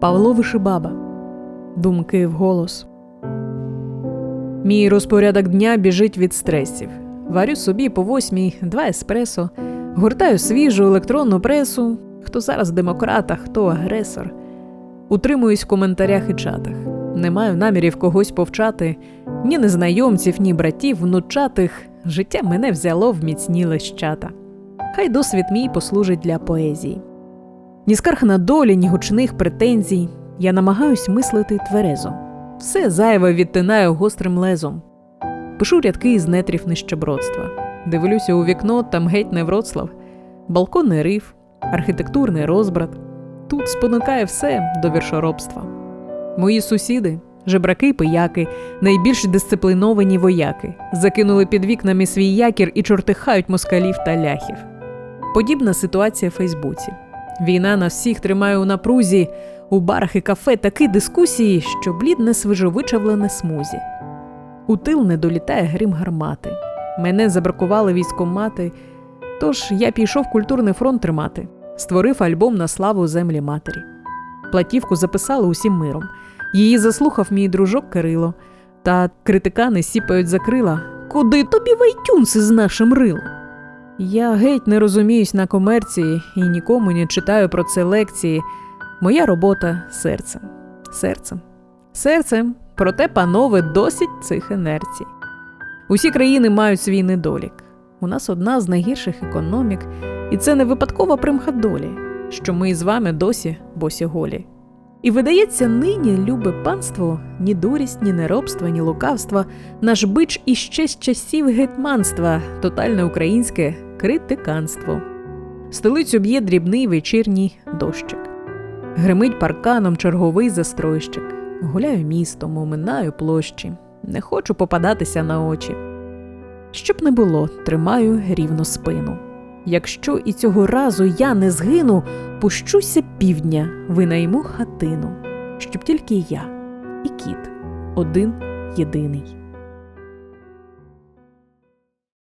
Павло Вишибаба. Думки вголос. Мій розпорядок дня біжить від стресів. Варю собі по восьмій два еспресо, гортаю свіжу електронну пресу. Хто зараз демократ, а хто агресор. Утримуюсь в коментарях і чатах. Не маю намірів когось повчати, ні незнайомців, ні братів, внучатих. Життя мене взяло в міцні лещата. Хай досвід мій послужить для поезії. Ні скарг на долі, ні гучних претензій. Я намагаюсь мислити тверезо. Все зайве відтинаю гострим лезом. Пишу рядки із нетрів нищебродства. Дивлюся у вікно, там геть не Вроцлав, балконний риф, архітектурний розбрат. Тут спонукає все до віршоробства. Мої сусіди, жебраки пияки, найбільш дисципліновані вояки, закинули під вікнами свій якір і чортихають москалів та ляхів. Подібна ситуація в Фейсбуці. Війна нас всіх тримає у напрузі, у барах і кафе такі дискусії, що блідне свіжовичавлене смузі. У тил не долітає грім гармати. Мене забракували військомати, тож я пішов культурний фронт тримати, створив альбом на славу землі матері. Платівку записали усім миром. Її заслухав мій дружок Кирило, та критикани сіпають за крила. Куди тобі вайтюнси з нашим рилом? Я геть не розуміюсь на комерції і нікому не читаю про це лекції. Моя робота серцем, серцем, серцем, проте, панове, досить цих інерцій. Усі країни мають свій недолік. У нас одна з найгірших економік, і це не випадкова примха долі, що ми з вами досі босі голі. І видається, нині, любе панство, ні дурість, ні неробство, ні лукавства, наш бич іще з часів гетьманства, тотальне українське критиканство. Столицю б'є дрібний вечірній дощик. Гримить парканом черговий застройщик. Гуляю містом, оминаю площі. Не хочу попадатися на очі. Щоб не було, тримаю рівно спину. Якщо і цього разу я не згину, пущуся півдня, винайму хатину, щоб тільки я і кіт один єдиний.